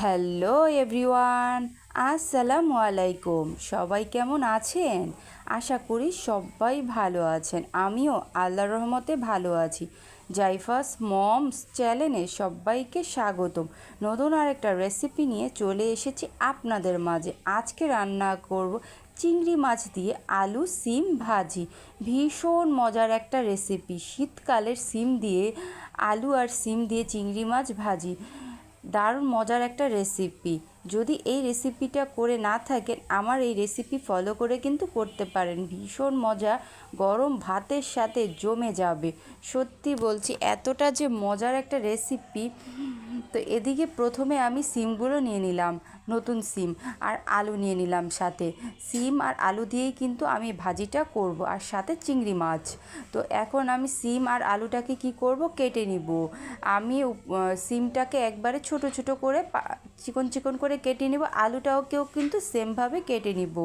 Hello everyone, আসসালামু আলাইকুম। সবাই কেমন আছেন? আশা করি সবাই ভালো আছেন। আমিও আল্লাহর রহমতে ভালো আছি। জাইফাস মমস চ্যানেলে সবাইকে স্বাগতম। নতুন আরেকটা রেসিপি নিয়ে চলে এসেছি আপনাদের মাঝে। আজকে রান্না করব চিংড়ি মাছ দিয়ে আলু সিম ভাজি। ভীষণ মজার একটা রেসিপি। শীতকালের সিম দিয়ে আলু আর সিম দিয়ে চিংড়ি মাছ ভাজি। দারুণ মজার একটা রেসিপি যদি এই রেসিপিটা করে না থাকেন, আমার এই রেসিপি ফলো করে কিন্তু করতে পারেন। ভীষণ মজা, গরম ভাতের সাথে জমে যাবে। সত্যি বলছি, এতটা যে মজার একটা রেসিপি তো এদিকে প্রথমে আমি সিমগুলো নিয়ে নিলাম। নতুন সিম আর আলু নিয়ে নিলাম সাথে। সিম আর আলু দিয়েই কিন্তু আমি ভাজিটা করব আর সাথে চিংড়ি মাছ। তো এখন আমি সিম আর আলুটাকে কি করব? কেটে নিব। আমি সিমটাকে একবারে ছোট ছোট করে চিকন চিকন করে কেটে নিব। কেউ কিন্তু সেমভাবে কেটে নিব।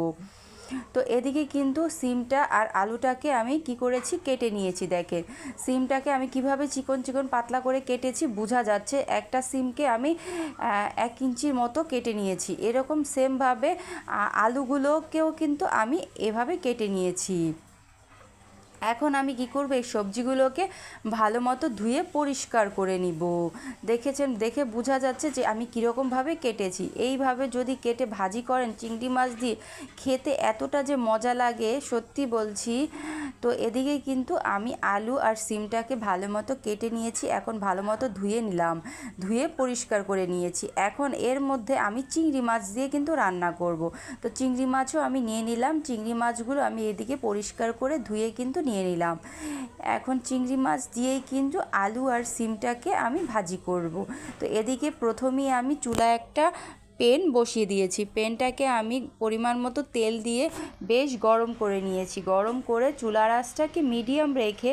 তো এদিকে কিন্তু সিমটা আর আলুটাকে আমি কি করেছি, কেটে নিয়েছি দেখে সিমটাকে আমি কীভাবে চিকন চিকন পাতলা করে কেটেছি বোঝা যাচ্ছে, একটা সিমকে আমি এক ইঞ্চির মতো কেটে নিয়েছি। এরকম সেমভাবে আলুগুলোকেও কিন্তু আমি এভাবে কেটে নিয়েছি। এখন আমি কি করব? এই সবজিগুলোকে ভালো মতো ধুয়ে পরিষ্কার করে নিব। দেখেছেন? দেখে বোঝা যাচ্ছে যে আমি কীরকমভাবে কেটেছি। এইভাবে যদি কেটে ভাজি করেন, চিংড়ি মাছ দিয়ে খেতে এতটা যে মজা লাগে, সত্যি বলছি। তো এদিকে কিন্তু আমি আলু আর সিমটাকে ভালো মতো কেটে নিয়েছি, এখন ভালো মতো ধুয়ে নিলাম। ধুয়ে পরিষ্কার করে নিয়েছি। এখন এর মধ্যে আমি চিংড়ি মাছ দিয়ে কিন্তু রান্না করব। তো চিংড়ি মাছও আমি নিয়ে নিলাম। চিংড়ি মাছগুলো আমি এদিকে পরিষ্কার করে ধুয়ে কিন্তু নিয়ে নিলাম। এখন চিংড়ি মাছ দিয়েই কিন্তু আলু আর সিমটাকে আমি ভাজি করব। তো এদিকে প্রথমেই আমি চুলা একটা পেন বসিয়ে দিয়েছি। পেনটাকে আমি পরিমাণ মতো তেল দিয়ে বেশ গরম করে নিয়েছি। গরম করে চুলার আঁচটাকে মিডিয়াম রেখে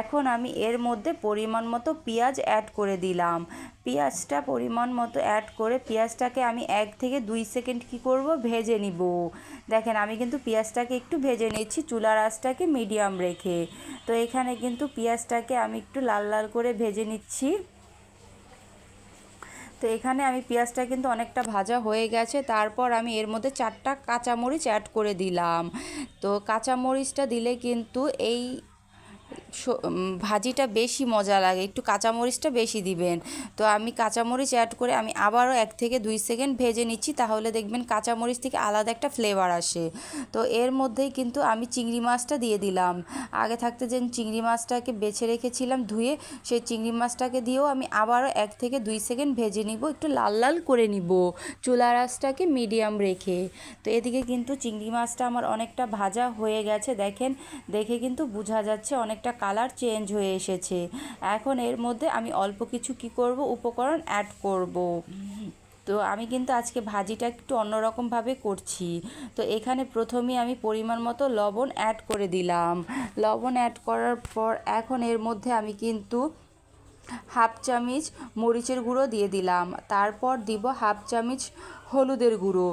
এখন আমি এর মধ্যে পরিমাণ মতো পেঁয়াজ অ্যাড করে দিলাম। পেঁয়াজটা পরিমাণ মতো অ্যাড করে পেঁয়াজটাকে আমি এক থেকে দুই সেকেন্ড কি করব? ভেজে নিব। দেখেন, আমি কিন্তু পেঁয়াজটাকে একটু ভেজে নিচ্ছি চুলার আঁচটাকে মিডিয়াম রেখে। তো এখানে কিন্তু পেঁয়াজটাকে আমি একটু লাল লাল করে ভেজে নিচ্ছি। তো এখানে আমি পেঁয়াজটা কিন্তু অনেকটা ভাজা হয়ে গেছে। তারপর আমি এর মধ্যে চারটা কাঁচামরিচ অ্যাড করে দিলাম। তো কাঁচামরিচটা দিলে কিন্তু এই ভাজিটা বেশি মজা লাগে, একটু কাঁচামরিচটা বেশি দিবেন। তো আমি কাঁচামরিচ অ্যাড করে আমি আবারও এক থেকে দুই সেকেন্ড ভেজে নিচ্ছি, তাহলে দেখবেন কাঁচামরিচ থেকে আলাদা একটা ফ্লেভার আসে। তো এর মধ্যেই কিন্তু আমি চিংড়ি মাছটা দিয়ে দিলাম। আগে থাকতে যে চিংড়ি মাছটাকে বেছে রেখেছিলাম ধুয়ে, সেই চিংড়ি মাছটাকে দিয়েও আমি আবারও এক থেকে দুই সেকেন্ড ভেজে নিব, একটু লাল লাল করে নিব চুলা রাসটাকে মিডিয়াম রেখে। তো এদিকে কিন্তু চিংড়ি মাছটা আমার অনেকটা ভাজা হয়ে গেছে, দেখেন, দেখে কিন্তু বোঝা যাচ্ছে অনেকটা কালার চেঞ্জ হয়ে এসেছে। এখন এর মধ্যে আমি অল্প কিছু কি করব? উপকরণ অ্যাড করব। তো আমি কিন্তু আজকে ভাজিটা একটু অন্যরকমভাবে করছি। তো এখানে প্রথমেই আমি পরিমাণ মতো লবণ অ্যাড করে দিলাম। লবণ অ্যাড করার পর এখন এর মধ্যে আমি কিন্তু হাফ চামচ মরিচের গুঁড়ো দিয়ে দিলাম। তারপর দিব হাফ চামচ হলুদের গুঁড়ো।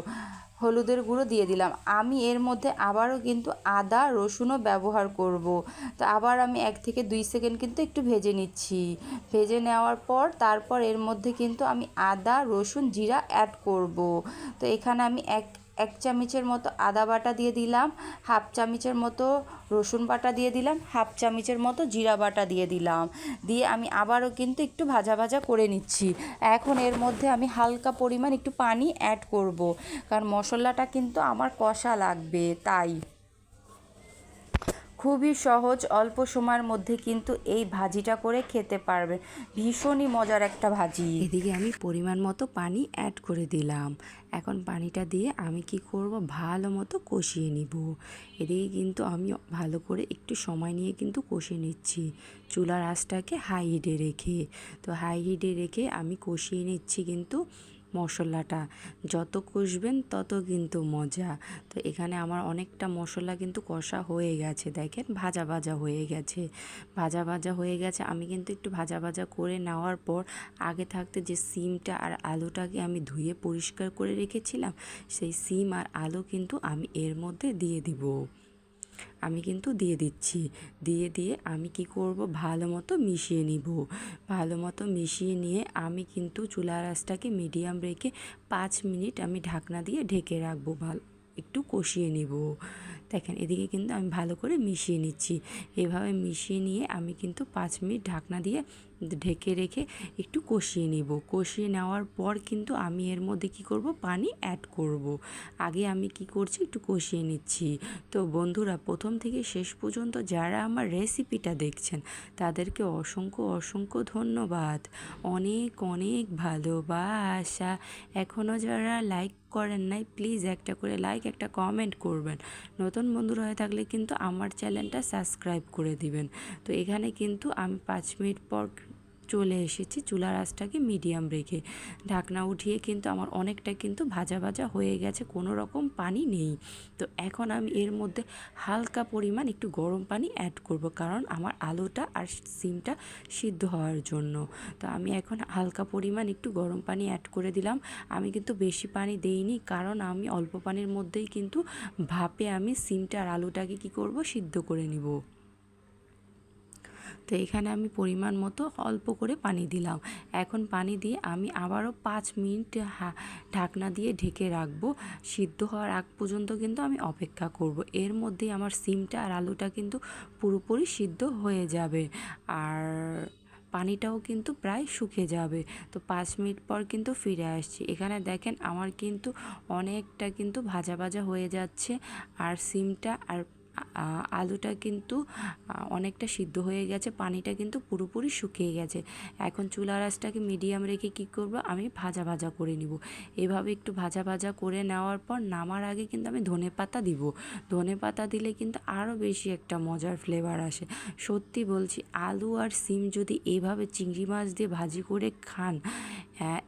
হলুদের গুঁড়ো দিয়ে দিলাম আমি এর মধ্যে আবারও কিন্তু আদা, রসুনও ব্যবহার করব। তো আবার আমি এক থেকে দুই সেকেন্ড কিন্তু একটু ভেজে নিচ্ছি ভেজে নেওয়ার পর তারপর এর মধ্যে কিন্তু আমি আদা, রসুন, জিরা অ্যাড করব। তো এখানে আমি এক এক চামচের মতো আদা বাটা দিয়ে দিলাম, হাফ চামচের মতো রসুন বাটা দিয়ে দিলাম, হাফ চামচের মতো জিরা বাটা দিয়ে দিলাম। দিয়ে আমি আবারও কিন্তু একটু ভাজা ভাজা করে নিচ্ছি। এখন এর মধ্যে আমি হালকা পরিমাণ একটু পানি অ্যাড করব, কারণ মশলাটা কিন্তু আমার কষা লাগবে, তাই। খুবই সহজ, অল্প সময়ের মধ্যে কিন্তু এই ভাজিটা করে খেতে পারবে। ভীষণই মজার একটা ভাজি। এদিকে আমি পরিমাণ মতো পানি অ্যাড করে দিলাম। এখন পানিটা দিয়ে আমি কি করব? ভালো মতো কষিয়ে নিব। এদিকে কিন্তু আমি ভালো করে একটু সময় নিয়ে কিন্তু কষিয়ে নিচ্ছি। চুলার আঁচটাকে হাই হিটে রেখে। তো হাই হিটে রেখে আমি কষিয়ে নিচ্ছি কিন্তু মশলাটা। যত কষবেন তত কিন্তু মজা। তো এখানে আমার অনেকটা মশলা কিন্তু কষা হয়ে গেছে, দেখেন? ভাজা ভাজা হয়ে গেছে। ভাজা ভাজা হয়ে গেছে। আমি কিন্তু একটু ভাজা ভাজা করে নেওয়ার পর আগে থাকতে যে সিমটা আর আলুটাকে আমি ধুয়ে পরিষ্কার করে রেখেছিলাম, সেই সিম আর আলু কিন্তু আমি এর মধ্যে দিয়ে দিব। আমি কিন্তু দিয়ে দিচ্ছি। দিয়ে দিয়ে আমি কি করব? ভালো মতো মিশিয়ে নিব। ভালো মতো মিশিয়ে নিয়ে আমি কিন্তু চুলা রাসটাকে মিডিয়াম রেখে পাঁচ মিনিট আমি ঢাকনা দিয়ে ঢেকে রাখব। ভালো, একটু কষিয়ে নিব। দেখেন, এদিকে কিন্তু আমি ভালো করে মিশিয়ে নিচ্ছি। এভাবে মিশিয়ে নিয়ে আমি কিন্তু পাঁচ মিনিট ঢাকনা দিয়ে ঢেকে রেখে একটু কষিয়ে নিব। কষিয়ে নেওয়ার পর কিন্তু আমি এর মধ্যে কি করব? পানি অ্যাড করব। আগে আমি কি করছি? একটু কষিয়ে নিচ্ছি। তো বন্ধুরা, প্রথম থেকে শেষ পর্যন্ত যারা আমার রেসিপিটা দেখছেন, তাদেরকে অসংখ্য অসংখ্য ধন্যবাদ। অনেক অনেক ভালোবাসা। এখনও যারা লাইক করেন নাই প্লিজ একটা করে লাইক একটা কমেন্ট করবেন। নতুন বন্ধুরা হয়ে থাকলে কিন্তু আমার চ্যানেলটা সাবস্ক্রাইব করে দিবেন। তো এখানে কিন্তু আমি পাঁচ মিনিট পর চলে এসেছি চুলার আঁচটাকে মিডিয়াম রেখে। ঢাকনা উঠিয়ে কিন্তু আমার অনেকটা কিন্তু ভাজা ভাজা হয়ে গেছে, কোনো রকম পানি নেই। তো এখন আমি এর মধ্যে হালকা পরিমাণ একটু গরম পানি অ্যাড করব কারণ আমার আলুটা আর সিমটা সিদ্ধ হওয়ার জন্য। তো আমি এখন হালকা পরিমাণ একটু গরম পানি অ্যাড করে দিলাম। আমি কিন্তু বেশি পানি দেইনি কারণ আমি অল্প পানির মধ্যেই কিন্তু ভাপে আমি সিমটা আর আলুটাকে কি করব সিদ্ধ করে নিব। তো এখানে আমি পরিমাণ মতো অল্প করে পানি দিলাম। এখন পানি দিয়ে আমি আবারও পাঁচ মিনিট ঢাকনা দিয়ে ঢেকে রাখব। সিদ্ধ হওয়ার আগ পর্যন্ত কিন্তু আমি অপেক্ষা করব। এর মধ্যেই আমার সিমটা আর আলুটা কিন্তু পুরোপুরি সিদ্ধ হয়ে যাবে। আর পানিটাও কিন্তু প্রায় শুকিয়ে যাবে। তো পাঁচ মিনিট পর কিন্তু ফিরে আসছি। এখানে দেখেন আমার কিন্তু অনেকটা কিন্তু ভাজা ভাজা হয়ে যাচ্ছে। আর সিমটা আর আলুটা কিন্তু অনেকটা সিদ্ধ হয়ে গেছে, পানিটা কিন্তু পুরোপুরি শুকিয়ে গেছে। এখন চুলা রাসটাকে মিডিয়াম রেখে কি করব? আমি ভাজা ভাজা করে নিব। এভাবে একটু ভাজা ভাজা করে নেওয়ার পর নামার আগে কিন্তু আমি ধনে পাতা দিব। ধনে পাতা দিলে কিন্তু আরও বেশি একটা মজার ফ্লেভার আসে। সত্যি বলছি, আলু আর সিম যদি এভাবে চিংড়ি মাছ দিয়ে ভাজি করে খান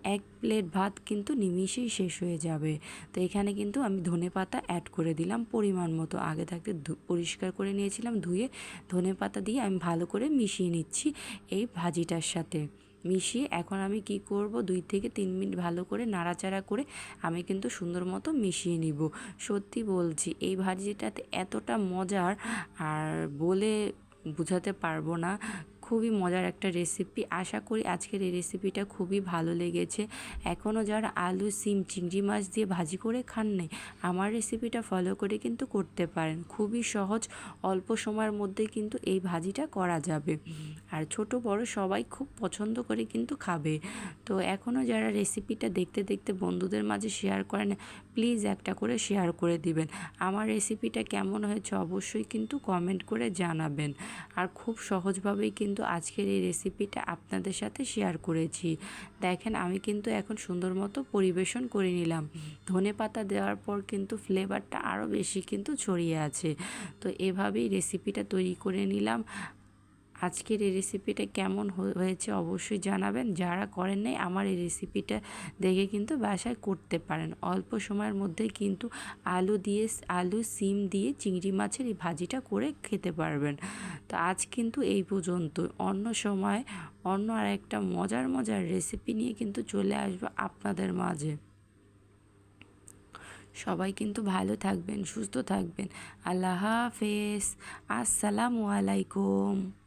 এক প্লেট ভাত কিন্তু নিমিষেই শেষ হয়ে যাবে। তো এখানে কিন্তু আমি ধনে পাতা অ্যাড করে দিলাম পরিমাণ মতো। আগে থাকতে পরিষ্কার করে নিয়েছিলাম ধুয়ে। ধনে পাতা দিয়ে আমি ভালো করে মিশিয়ে নিচ্ছি এই ভাজিটার সাথে। মিশিয়ে এখন আমি কি করব? দুই থেকে তিন মিনিট ভালো করে নাড়াচাড়া করে আমি কিন্তু সুন্দর মতো মিশিয়ে নিব। সত্যি বলছি, এই ভাজিটাতে এতটা মজার আর বলে বোঝাতে পারব না। খুবই মজার একটা রেসিপি আশা করি আজকের এই রেসিপিটা খুবই ভালো লেগেছে। এখনও যারা আলু, সিম, চিংড়ি মাছ দিয়ে ভাজি করে খান নাই, আমার রেসিপিটা ফলো করে কিন্তু করতে পারেন। খুবই সহজ, অল্প সময়ের মধ্যে কিন্তু এই ভাজিটা করা যাবে। আর ছোট, বড় সবাই খুব পছন্দ করে কিন্তু খাবে। তো এখনও যারা রেসিপিটা দেখতে দেখতে বন্ধুদের মাঝে শেয়ার করেন প্লিজ একটা করে শেয়ার করে দিবেন। আমার রেসিপিটা কেমন হয়েছে অবশ্যই কিন্তু কমেন্ট করে জানাবেন। আর খুব সহজভাবেই কিন্তু আজকের এই রেসিপিটা আপনাদের সাথে শেয়ার করেছি। দেখেন, আমি কিন্তু এখন সুন্দর মতো পরিবেশন করে নিলাম। ধনে পাতা দেওয়ার পর কিন্তু ফ্লেভারটা আরও বেশি কিন্তু ছড়িয়ে আছে। তো এভাবেই রেসিপিটা তৈরি করে নিলাম। আজকের এই রেসিপিটা কেমন হয়েছে অবশ্যই জানাবেন। যারা করেন নাই, আমার এই রেসিপিটা দেখে কিন্তু বাসায় করতে পারেন। অল্প সময়ের মধ্যেই কিন্তু আলু দিয়ে, আলু, সিম দিয়ে চিংড়ি মাছের এই ভাজিটা করে খেতে পারবেন। তো আজ কিন্তু এই পর্যন্ত অন্য সময় অন্য আর একটা মজার মজার রেসিপি নিয়ে কিন্তু চলে আসব আপনাদের মাঝে। সবাই কিন্তু ভালো থাকবেন, সুস্থ থাকবেন। আল্লাহ হাফেজ। আসসালামু আলাইকুম।